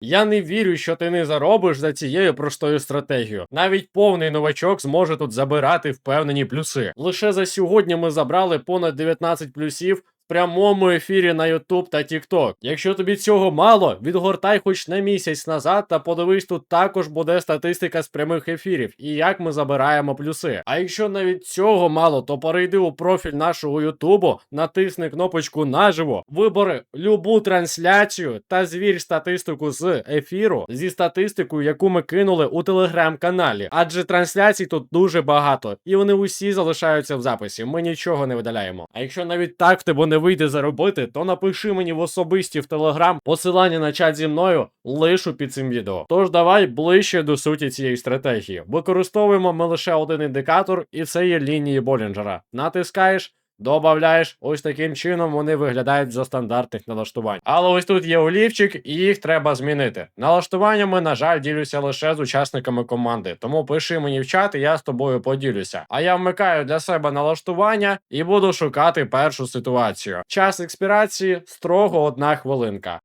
Я не вірю, що ти не заробиш за цією простою стратегією. Навіть повний новачок зможе тут забирати впевнені плюси. Лише за сьогодні ми забрали понад 19 плюсів. Прямому ефірі на YouTube та TikTok. Якщо тобі цього мало, відгортай хоч на місяць назад та подивись, тут також буде статистика з прямих ефірів і як ми забираємо плюси. А якщо навіть цього мало, то перейди у профіль нашого Ютубу, натисни кнопочку наживо, вибери любу трансляцію та звір статистику з ефіру зі статистикою, яку ми кинули у телеграм-каналі. Адже трансляцій тут дуже багато, і вони усі залишаються в записі. Ми нічого не видаляємо. А якщо навіть так в тебе не вийде заробити, то напиши мені в особисті в телеграм посилання на чат зі мною лишу під цим відео. Тож давай ближче до суті цієї стратегії. Використовуємо ми лише один індикатор, і це є лінії Болінджера. Натискаєш. Добавляєш, ось таким чином вони виглядають за стандартних налаштувань. Але ось тут є олівчик, і їх треба змінити. Налаштуваннями, на жаль, ділюся лише з учасниками команди, тому пиши мені в чат, і я з тобою поділюся. А я вмикаю для себе налаштування і буду шукати першу ситуацію. Час експірації строго одна хвилинка.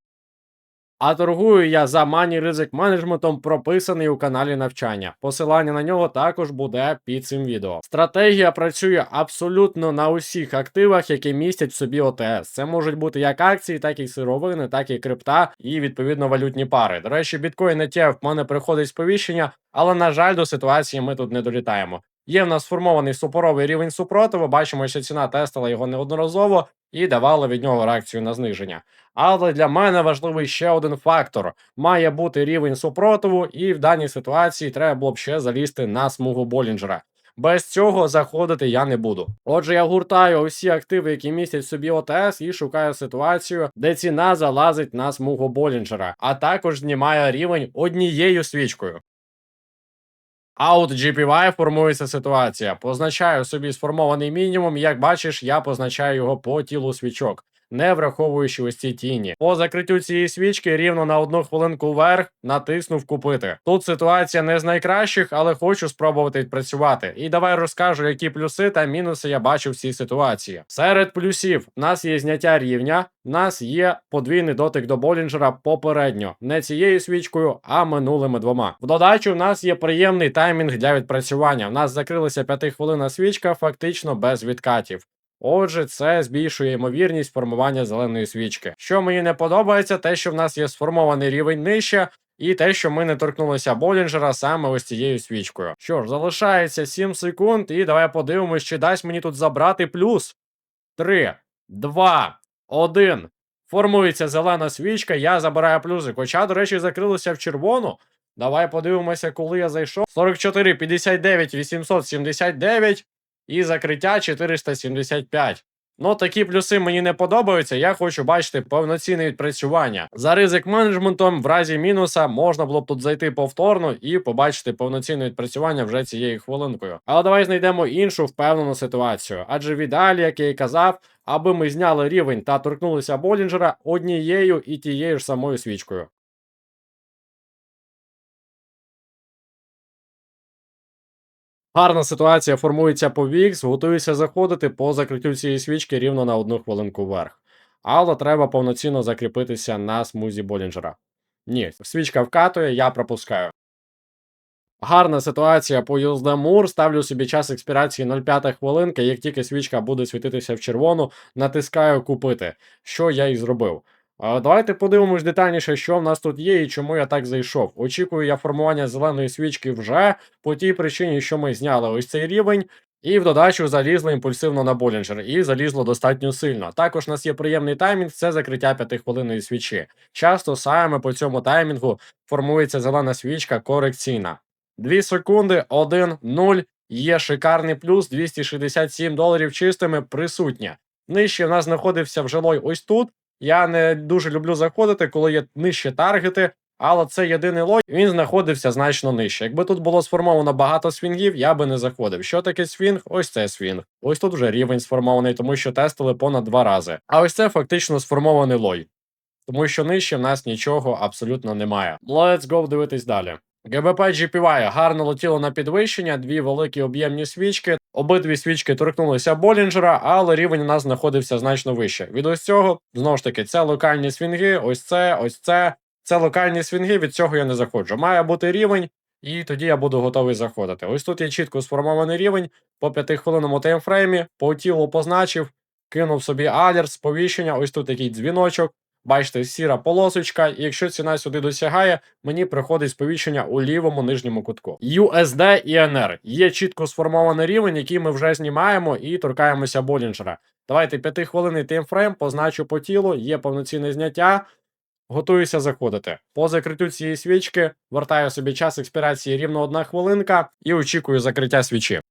А торгую я за мані ризик менеджментом, прописаний у каналі навчання. Посилання на нього також буде під цим відео. Стратегія працює абсолютно на усіх активах, які містять в собі ОТС. Це можуть бути як акції, так і сировини, так і крипта, і відповідно валютні пари. До речі, біткоін ETF в мене приходить сповіщення, але на жаль, до ситуації ми тут не долітаємо. Є в нас сформований супоровий рівень супротиву. Бачимо, що ціна тестила його неодноразово і давала від нього реакцію на зниження. Але для мене важливий ще один фактор: має бути рівень супротиву, і в даній ситуації треба було б ще залізти на смугу Болінджера. Без цього заходити я не буду. Отже, я гуртаю усі активи, які містять собі ОТС, і шукаю ситуацію, де ціна залазить на смугу Болінджера, а також знімає рівень однією свічкою. А от GPY формується ситуація. Позначаю собі сформований мінімум. Як бачиш, я позначаю його по тілу свічок, не враховуючи ось ці тіні. По закриттю цієї свічки рівно на одну хвилинку вверх натиснув купити. Тут ситуація не з найкращих, але хочу спробувати відпрацювати. І давай розкажу, які плюси та мінуси я бачу в цій ситуації. Серед плюсів в нас є зняття рівня. В нас є подвійний дотик до Болінджера попередньо, не цією свічкою, а минулими двома. В додачу в нас є приємний таймінг для відпрацювання. В нас закрилася 5 хвилина свічка, фактично без відкатів. Отже, це збільшує ймовірність формування зеленої свічки. Що мені не подобається, те, що в нас є сформований рівень нижче, і те, що ми не торкнулися Болінджера саме ось цією свічкою. Що ж, залишається 7 секунд, і давай подивимось, чи дасть мені тут забрати плюс. 3, 2, 1. Формується зелена свічка, я забираю плюси. Хоча, до речі, закрилося в червону. Давай подивимося, коли я зайшов. 44, 59, 879 і закриття 475. Ну, такі плюси мені не подобаються. Я хочу бачити повноцінне відпрацювання. За ризик менеджментом, в разі мінуса, можна було б тут зайти повторно і побачити повноцінне відпрацювання вже цією хвилинкою. Але давай знайдемо іншу впевнену ситуацію. Адже в ідеалі, як я і казав, аби ми зняли рівень та торкнулися Болінджера однією і тією ж самою свічкою. Гарна ситуація формується по VIX, готуюся заходити по закриттю цієї свічки рівно на одну хвилинку вверх. Але треба повноцінно закріпитися на смузі Болінджера. Ні, свічка вкатує, я пропускаю. Гарна ситуація по USD Мур. Ставлю собі час експірації 0,5 хвилинки. Як тільки свічка буде світитися в червону, натискаю купити, що я і зробив. Давайте подивимось детальніше, що в нас тут є і чому я так зайшов. Очікую я формування зеленої свічки вже по тій причині, що ми зняли ось цей рівень. І в додачу залізли імпульсивно на Болінджер, і залізло достатньо сильно. Також у нас є приємний таймінг, це закриття п'ятихвилинної свічі. Часто саме по цьому таймінгу формується зелена свічка корекційна. 2 секунди, 1, 0, є шикарний плюс, 267 доларів чистими присутнє. Нижче в нас знаходився вжилой ось тут. Я не дуже люблю заходити, коли є нижче таргети, але це єдиний лой, він знаходився значно нижче. Якби тут було сформовано багато свінгів, я би не заходив. Що таке свінг? Ось це свінг. Ось тут вже рівень сформований, тому що тестили понад два рази. А ось це фактично сформований лой. Тому що нижче в нас нічого абсолютно немає. Let's go дивитись далі. ГБП GPY гарно летіло на підвищення, дві великі об'ємні свічки. Обидві свічки торкнулися Болінджера, але рівень у нас знаходився значно вище. Від ось цього, знову ж таки, це локальні свінги, ось це, ось це. Це локальні свінги, від цього я не заходжу. Має бути рівень, і тоді я буду готовий заходити. Ось тут є чітко сформований рівень по 5 хвилинному таймфреймі, по тілу позначив, кинув собі алерт, сповіщення, ось тут такий дзвіночок. Бачите, сіра полосочка, і якщо ціна сюди досягає, мені приходить сповіщення у лівому нижньому кутку. USD і NR. Є чітко сформований рівень, який ми вже знімаємо і торкаємося Болінджера. Давайте 5 хвилинний таймфрейм, позначу по тілу, є повноцінне зняття. Готуюся заходити. По закриттю цієї свічки вертаю собі час експірації рівно одна хвилинка і очікую закриття свічі.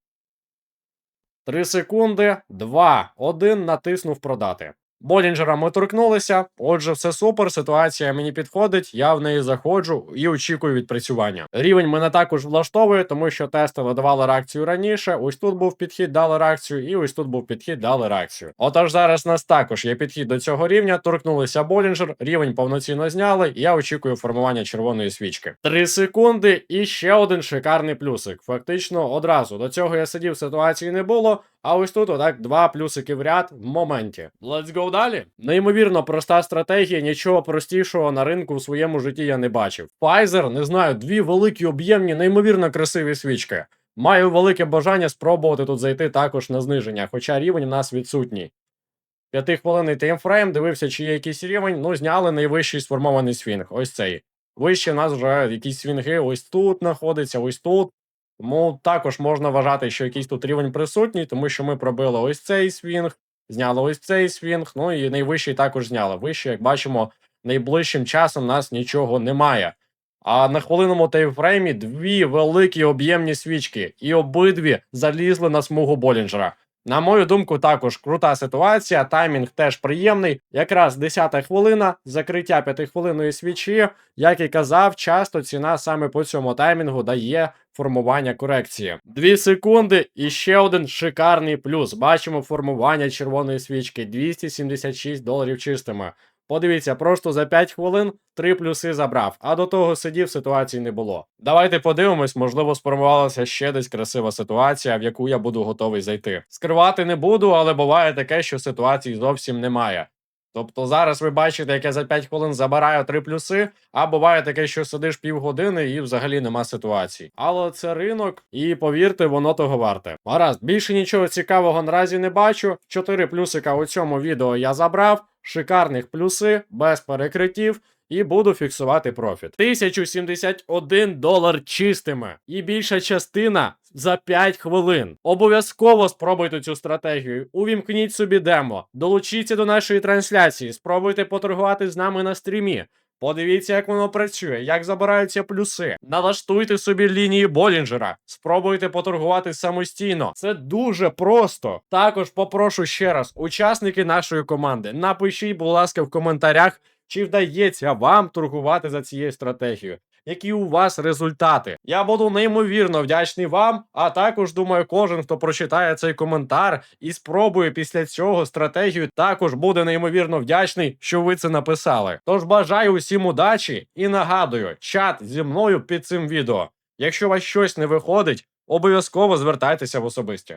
3 секунди, 2, 1, натиснув продати. Болінджера ми торкнулися. Отже, все супер. Ситуація мені підходить. Я в неї заходжу і очікую відпрацювання. Рівень мене також влаштовує, тому що тестили давали реакцію раніше. Ось тут був підхід, дали реакцію, і ось тут був підхід, дали реакцію. Отож, зараз нас також є підхід до цього рівня. Торкнулися Болінджер, рівень повноцінно зняли. Я очікую формування червоної свічки. Три секунди, і ще один шикарний плюсик. Фактично одразу до цього я сидів, ситуації не було. А ось тут отак два плюсики в ряд в моменті. Let's go далі. Неймовірно проста стратегія, нічого простішого на ринку в своєму житті я не бачив. Pfizer, не знаю, дві великі об'ємні, неймовірно красиві свічки. Маю велике бажання спробувати тут зайти також на зниження, хоча рівень у нас відсутній. П'ятихвилинний таймфрейм, дивився, чи є якийсь рівень. Ну, зняли найвищий сформований свінг. Ось цей. Вище у нас вже якісь свінги ось тут знаходиться, ось тут. Тому також можна вважати, що якийсь тут рівень присутній, тому що ми пробили ось цей свінг, зняли ось цей свінг, ну і найвищий також зняли. Вище, як бачимо, найближчим часом нас нічого немає. А на хвилинному таймфреймі дві великі об'ємні свічки, і обидві залізли на смугу Болінджера. На мою думку, також крута ситуація. Таймінг теж приємний. Якраз 10-та хвилина, закриття 5-хвилинної свічі. Як і казав, часто ціна саме по цьому таймінгу дає формування корекції. Дві секунди і ще один шикарний плюс. Бачимо формування червоної свічки 276 доларів чистими. Подивіться, просто за 5 хвилин три плюси забрав, а до того сидів, ситуації не було. Давайте подивимось, можливо, сформувалася ще десь красива ситуація, в яку я буду готовий зайти. Скривати не буду, але буває таке, що ситуації зовсім немає. Тобто зараз ви бачите, як я за 5 хвилин забираю 3 плюси, а буває таке, що сидиш півгодини і взагалі нема ситуації. Але це ринок, і повірте, воно того варте. Гаразд, більше нічого цікавого наразі не бачу. 4 плюсика у цьому відео я забрав. Шикарних плюси, без перекриттів. І буду фіксувати профіт. 1071 долар чистими. І більша частина за 5 хвилин. Обов'язково спробуйте цю стратегію. Увімкніть собі демо, долучіться до нашої трансляції, спробуйте поторгувати з нами на стрімі. Подивіться, як воно працює, як забираються плюси. Налаштуйте собі лінії Болінджера, спробуйте поторгувати самостійно. Це дуже просто. Також попрошу ще раз, учасники нашої команди, напишіть, будь ласка, в коментарях, чи вдається вам торгувати за цією стратегією. Які у вас результати? Я буду неймовірно вдячний вам. А також думаю, кожен, хто прочитає цей коментар і спробує після цього стратегію, також буде неймовірно вдячний, що ви це написали. Тож бажаю усім удачі і нагадую, чат зі мною під цим відео. Якщо у вас щось не виходить, обов'язково звертайтеся в особисті.